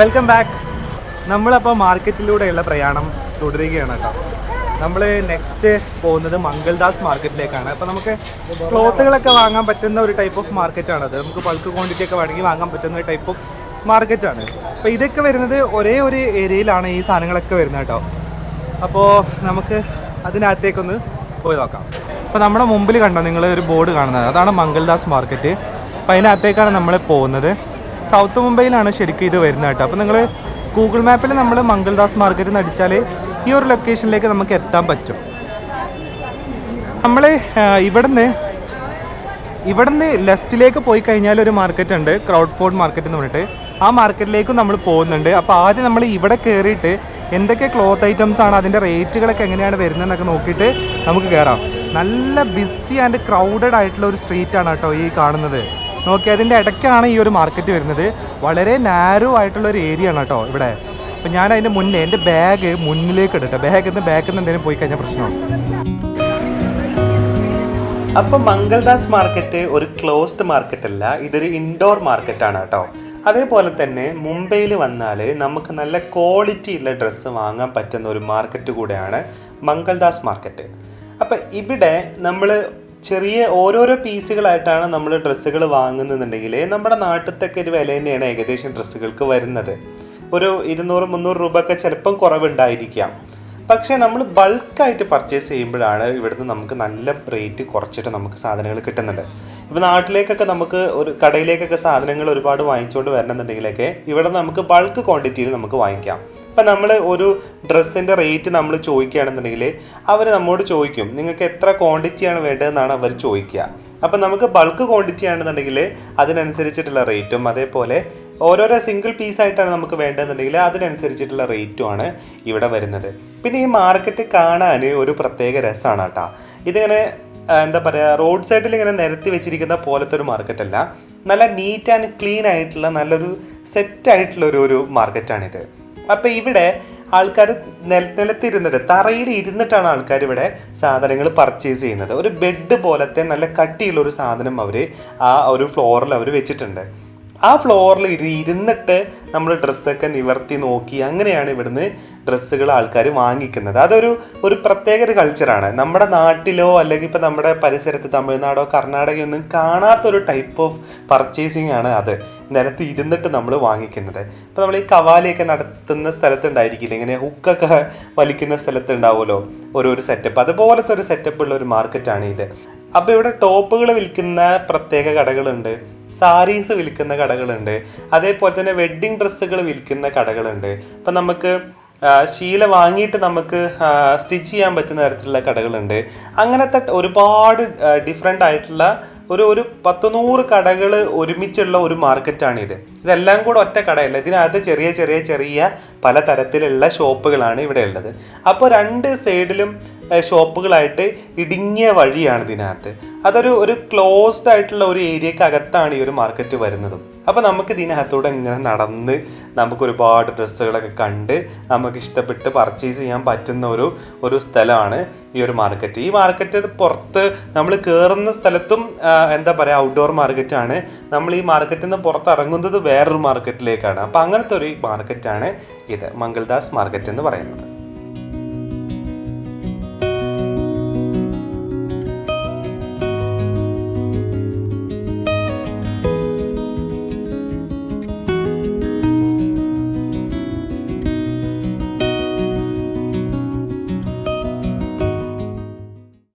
Welcome back നമ്മളപ്പോൾ മാർക്കറ്റിലൂടെയുള്ള പ്രയാണം തുടരുകയാണ് കേട്ടോ. നമ്മൾ നെക്സ്റ്റ് പോകുന്നത് മംഗൾദാസ് മാർക്കറ്റിലേക്കാണ്. അപ്പോൾ നമുക്ക് ക്ലോത്തുകളൊക്കെ വാങ്ങാൻ പറ്റുന്ന ഒരു ടൈപ്പ് ഓഫ് മാർക്കറ്റാണത് നമുക്ക് ബൾക്ക് ക്വാണ്ടിറ്റി ഒക്കെ വേണമെങ്കിൽ വാങ്ങാൻ പറ്റുന്ന ഒരു ടൈപ്പ് ഓഫ് മാർക്കറ്റാണ് അപ്പോൾ ഇതൊക്കെ വരുന്നത് ഒരേ ഒരു ഏരിയയിലാണ് ഈ സാധനങ്ങളൊക്കെ വരുന്നത് കേട്ടോ. അപ്പോൾ നമുക്ക് അതിനകത്തേക്കൊന്ന് പോയി നോക്കാം. അപ്പോൾ നമ്മുടെ മുമ്പിൽ കണ്ടോ നിങ്ങൾ ഒരു ബോർഡ് കാണുന്നത്? അതാണ് മംഗൾദാസ് മാർക്കറ്റ് അപ്പോൾ അതിനകത്തേക്കാണ് നമ്മൾ പോകുന്നത്. സൗത്ത് മുംബൈയിലാണ് ശരിക്കും ഇത് വരുന്നത് കേട്ടോ. അപ്പോൾ നിങ്ങൾ ഗൂഗിൾ മാപ്പിൽ നമ്മൾ മംഗൾദാസ് മാർക്കറ്റ് എന്ന് അടിച്ചാൽ ഈ ഒരു ലൊക്കേഷനിലേക്ക് നമുക്ക് എത്താൻ പറ്റും. നമ്മൾ ഇവിടുന്ന് ഇവിടുന്ന് ലെഫ്റ്റിലേക്ക് പോയി കഴിഞ്ഞാൽ ഒരു മാർക്കറ്റ് ഉണ്ട് ക്രൗഡ് ഫോർഡ് മാർക്കറ്റ് എന്ന് പറഞ്ഞിട്ട്. ആ മാർക്കറ്റിലേക്കും നമ്മൾ പോകുന്നുണ്ട്. അപ്പോൾ ആദ്യം നമ്മൾ ഇവിടെ കയറിയിട്ട് എന്തൊക്കെ ക്ലോത്ത് ഐറ്റംസ് ആണ് അതിന്റെ റേറ്റുകളൊക്കെ എങ്ങനെയാണ് വരുന്നതെന്നൊക്കെ നോക്കിയിട്ട് നമുക്ക് കയറാം നല്ല ബിസി ആൻഡ് ക്രൗഡഡ് ആയിട്ടുള്ള ഒരു സ്ട്രീറ്റാണ് കേട്ടോ ഈ കാണുന്നത്. നോക്കി അതിന്റെ ഇടയ്ക്കാണ് ഈ ഒരു മാർക്കറ്റ് വരുന്നത്. വളരെ നാരോ ആയിട്ടുള്ള ഒരു ഏരിയ ആണ് കേട്ടോ ഇവിടെ. അപ്പം ഞാൻ അതിന്റെ മുന്നേ എന്റെ ബാഗ് മുന്നിലേക്ക് ഇടട്ടെ. ബാഗിൽ നിന്ന് ബാക്കിൽ നിന്ന് എന്തെങ്കിലും പോയി കഴിഞ്ഞാൽ പ്രശ്നമാണ് അപ്പം മംഗൾദാസ് മാർക്കറ്റ് ഒരു ക്ലോസ്ഡ് മാർക്കറ്റ് അല്ല ഇതൊരു ഇൻഡോർ മാർക്കറ്റാണ് കേട്ടോ. അതേപോലെ തന്നെ മുംബൈയിൽ വന്നാൽ നമുക്ക് നല്ല ക്വാളിറ്റി ഉള്ള ഡ്രസ്സ് വാങ്ങാൻ പറ്റുന്ന ഒരു മാർക്കറ്റ് കൂടെയാണ് മംഗൾദാസ് മാർക്കറ്റ് അപ്പം ഇവിടെ നമ്മൾ ചെറിയ ഓരോരോ പീസുകളായിട്ടാണ് നമ്മൾ ഡ്രസ്സുകൾ വാങ്ങുന്നുണ്ടെങ്കിൽ നമ്മുടെ നാട്ടിലത്തൊക്കെ ഒരു വില തന്നെയാണ് ഏകദേശം ഡ്രസ്സുകൾക്ക് വരുന്നത്. ഒരു ഇരുന്നൂറ് മുന്നൂറ് രൂപ ഒക്കെ ചിലപ്പം കുറവുണ്ടായിരിക്കാം. പക്ഷേ നമ്മൾ ബൾക്കായിട്ട് പർച്ചേസ് ചെയ്യുമ്പോഴാണ് ഇവിടുന്ന് നമുക്ക് നല്ല റേറ്റ് കുറച്ചിട്ട് നമുക്ക് സാധനങ്ങൾ കിട്ടുന്നുണ്ട് ഇപ്പോൾ നാട്ടിലേക്കൊക്കെ നമുക്ക് ഒരു കടയിലേക്കൊക്കെ സാധനങ്ങൾ ഒരുപാട് വാങ്ങിച്ചുകൊണ്ട് വരണമെന്നുണ്ടെങ്കിലൊക്കെ ഇവിടെ നമുക്ക് ബൾക്ക് ക്വാണ്ടിറ്റിയിൽ നമുക്ക് വാങ്ങിക്കാം. ഇപ്പം നമ്മൾ ഒരു ഡ്രസ്സിന്റെ റേറ്റ് നമ്മൾ ചോദിക്കുകയാണെന്നുണ്ടെങ്കിൽ അവർ നമ്മോട് ചോദിക്കും നിങ്ങൾക്ക് എത്ര ക്വാണ്ടിറ്റിയാണ് വേണ്ടതെന്നാണ് അവർ ചോദിക്കുക. അപ്പം നമുക്ക് ബൾക്ക് ക്വാണ്ടിറ്റി ആണെന്നുണ്ടെങ്കിൽ അതിനനുസരിച്ചിട്ടുള്ള റേറ്റും അതേപോലെ ഓരോരോ സിംഗിൾ പീസ് ആയിട്ടാണ് നമുക്ക് വേണ്ടതെന്നുണ്ടെങ്കിൽ അതിനനുസരിച്ചിട്ടുള്ള റേറ്റുമാണ് ഇവിടെ വരുന്നത്. പിന്നെ ഈ മാർക്കറ്റ് കാണാൻ ഒരു പ്രത്യേക രസമാണ് കേട്ടോ. ഇതിങ്ങനെ എന്താ പറയുക റോഡ് സൈഡിൽ ഇങ്ങനെ നിരത്തി വെച്ചിരിക്കുന്ന പോലത്തെ ഒരു മാർക്കറ്റല്ല. നല്ല നീറ്റ് ആൻഡ് ക്ലീൻ ആയിട്ടുള്ള നല്ലൊരു സെറ്റ് ആയിട്ടുള്ള ഒരു ഒരു മാർക്കറ്റാണിത്. അപ്പം ഇവിടെ ആൾക്കാർ നില നിലത്തിരുന്നിട്ട് തറയിൽ ഇരുന്നിട്ടാണ് ആൾക്കാർ ഇവിടെ സാധനങ്ങൾ പർച്ചേസ് ചെയ്യുന്നത്. ഒരു ബെഡ് പോലത്തെ നല്ല കട്ടിയുള്ള ഒരു സാധനം അവർ ആ ഒരു ഫ്ലോറിൽ അവർ വെച്ചിട്ടുണ്ട്. ആ ഫ്ലോറിൽ ഇരു ഇരുന്നിട്ട് നമ്മൾ ഡ്രസ്സൊക്കെ നിവർത്തി നോക്കി അങ്ങനെയാണ് ഇവിടുന്ന് ഡ്രസ്സുകൾ ആൾക്കാർ വാങ്ങിക്കുന്നത്. അതൊരു ഒരു പ്രത്യേക ഒരു കൾച്ചറാണ് നമ്മുടെ നാട്ടിലോ അല്ലെങ്കിൽ ഇപ്പോൾ നമ്മുടെ പരിസരത്ത് തമിഴ്നാടോ കർണാടകയോ ഒന്നും കാണാത്തൊരു ടൈപ്പ് ഓഫ് പർച്ചേസിങ് ആണ് അത്. നിലത്ത് ഇരുന്നിട്ട് നമ്മൾ വാങ്ങിക്കുന്നത്. ഇപ്പോൾ നമ്മൾ ഈ കവാലിയൊക്കെ നടത്തുന്ന സ്ഥലത്തുണ്ടായിരിക്കില്ല? ഇങ്ങനെ ഹുക്കൊക്കെ വലിക്കുന്ന സ്ഥലത്തുണ്ടാവുമല്ലോ? ഓരോ ഒരു സെറ്റപ്പ് അതുപോലത്തെ ഒരു സെറ്റപ്പ് ഉള്ള ഒരു മാർക്കറ്റാണ് ഇത്. അപ്പോൾ ഇവിടെ ടോപ്പുകൾ വിൽക്കുന്ന പ്രത്യേക കടകളുണ്ട്. സാരീസ് വിൽക്കുന്ന കടകളുണ്ട്. അതേപോലെ തന്നെ വെഡ്ഡിങ് ഡ്രസ്സുകൾ വിൽക്കുന്ന കടകളുണ്ട്. ഇപ്പം നമുക്ക് ശീല വാങ്ങിയിട്ട് നമുക്ക് സ്റ്റിച്ച് ചെയ്യാൻ പറ്റുന്ന തരത്തിലുള്ള കടകളുണ്ട്. അങ്ങനത്തെ ഒരുപാട് ഡിഫറെന്റ് ആയിട്ടുള്ള ഒരു ഒരു പത്ത് നൂറ് കടകൾ ഒരുമിച്ചുള്ള ഒരു മാർക്കറ്റാണിത്. ഇതെല്ലാം കൂടെ ഒറ്റ കടയല്ല. ഇതിനകത്ത് ചെറിയ ചെറിയ ചെറിയ പല തരത്തിലുള്ള ഷോപ്പുകളാണ് ഇവിടെ ഉള്ളത്. അപ്പോൾ രണ്ട് സൈഡിലും ഷോപ്പുകളായിട്ട് ഇടുങ്ങിയ വഴിയാണ് ഇതിനകത്ത്. അതൊരു ഒരു ക്ലോസ്ഡ് ആയിട്ടുള്ള ഒരു ഏരിയക്ക് അകത്താണ് ഈ ഒരു മാർക്കറ്റ് വരുന്നതും. അപ്പോൾ നമുക്ക് ഇതിനകത്തൂടെ ഇങ്ങനെ നടന്ന് നമുക്ക് ഒരുപാട് ഡ്രസ്സുകളൊക്കെ കണ്ട് നമുക്ക് ഇഷ്ടപ്പെട്ട് പർച്ചേസ് ചെയ്യാൻ പറ്റുന്ന ഒരു ഒരു സ്ഥലമാണ് ഈ ഒരു മാർക്കറ്റ് ഈ മാർക്കറ്റ് പുറത്ത് നമ്മൾ കയറുന്ന സ്ഥലത്തും എന്താ പറയുക ഔട്ട്ഡോർ മാർക്കറ്റാണ് നമ്മൾ ഈ മാർക്കറ്റിൽ നിന്ന് പുറത്തിറങ്ങുന്നത് വേറൊരു മാർക്കറ്റിലേക്കാണ് അപ്പോൾ അങ്ങനത്തെ ഒരു മാർക്കറ്റാണ് ഇത് മംഗൾദാസ് മാർക്കറ്റ് എന്ന് പറയുന്നത്.